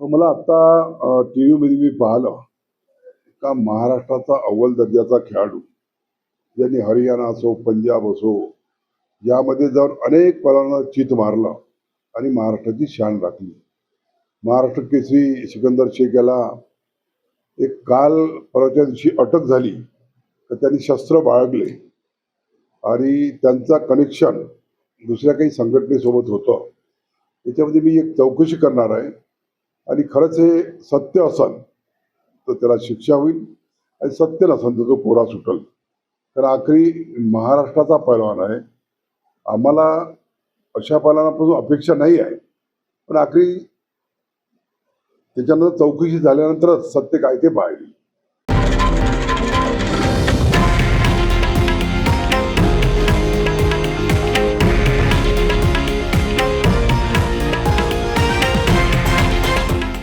मला आता टी व्हीमध्ये मी पाहिलं का महाराष्ट्राचा अव्वल दर्जाचा खेळाडू. ज्यांनी हरियाणा असो पंजाब असो यामध्ये जाऊन अनेक पदांना चित मारलं आणि महाराष्ट्राची शान राखली. महाराष्ट्र केसरी सिकंदर शेख याला एक काल परवाच्या दिवशी अटक झाली तर त्यांनी शस्त्र बाळगले. आणि त्यांचा कनेक्शन दुसऱ्या काही संघटनेसोबत होतं. त्याच्यामध्ये मी एक चौकशी करणार आहे. आणि खरंच हे सत्य असन तर त्याला शिक्षा होईल आणि सत्य नसन तर तो कोरा सुटल. तर आखरी महाराष्ट्राचा पैलवान आहे. आम्हाला अशा पैलवानापासून अपेक्षा नाही आहे. पण आखरी त्याच्यानंतर चौकशी झाल्यानंतरच सत्य काय ते बाहेर